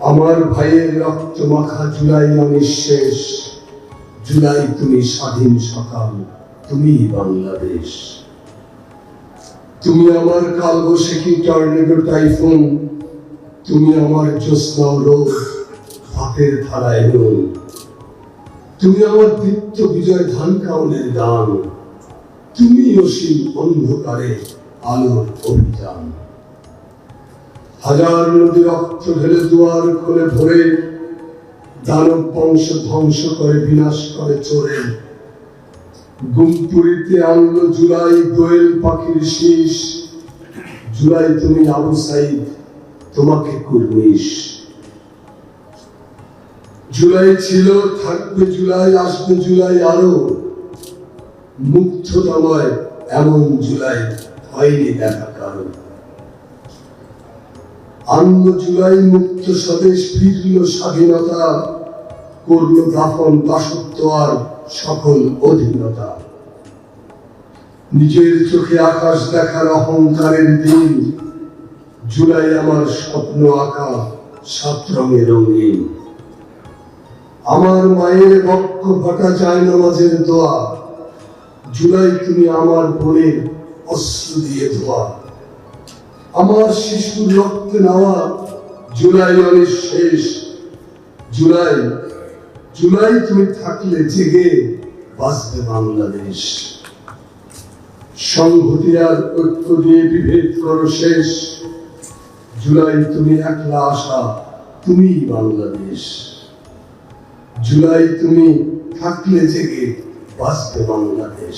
আমার ভাইয়ের রক্ত মাখা জুলাই অনিঃশেষ জুলাই তুমি স্বাধীন সকাল, তুমি বাংলাদেশ। তুমি আমার কালবৈশাখী টর্নেডো টাইফুন, তুমি আমার জ্যোৎস্না রোগ ভাতের ধারায় নুন। তুমি আমার দীপ্ত বিজয় ধান কাউনের গান তুমি অসীম অন্ধকারে আলোর অভিযান। হাজার নদী রক্ত ঢেলে দুয়ার খুলে ভরে, দানব বংশ ধ্বংস করে, বিনাশ করে, চোরে। গুমপুরিতে আনলো জুলাই দোয়েল পাখির শীষ। জুলাই, তুমি আবু সাইদ, তোমাকে কুর্নিশ জুলাই ছিল, থাকবে জুলাই, আসবে জুলাই আরও মুগ্ধতাময় এমন জুলাই হয়নি দেখা কারও আন্ন জুলাই মুক্ত স্বদেশ ফিরল স্বাধীনতা, করল দাফন দাসত্ব আর সকল অধীনতা। নিজের চোখে আকাশ দেখার অহংকারের দিন, জুলাই আমার স্বপ্ন আঁকা সাত রঙে রঙিন। আমার মায়ের বক্ষ ফাটা যায় নামাজের দোয়া, জুলাই তুমি আমার বোনের অস্ত্র দিয়ে ধোয়া। আমার শিশুর রক্তে নেওয়া জুলাই অনেক শেষ। জুলাই জুলাই তুমি থাকলে জেগে বাঁচবে বাংলাদেশ। সংহতি আর ঐক্য দিয়ে বিভেদ করো শেষ। জুলাই তুমি একলা আসা, তুমি বাংলাদেশ। জুলাই তুমি থাকলে জেগে বাঁচবে বাংলাদেশ।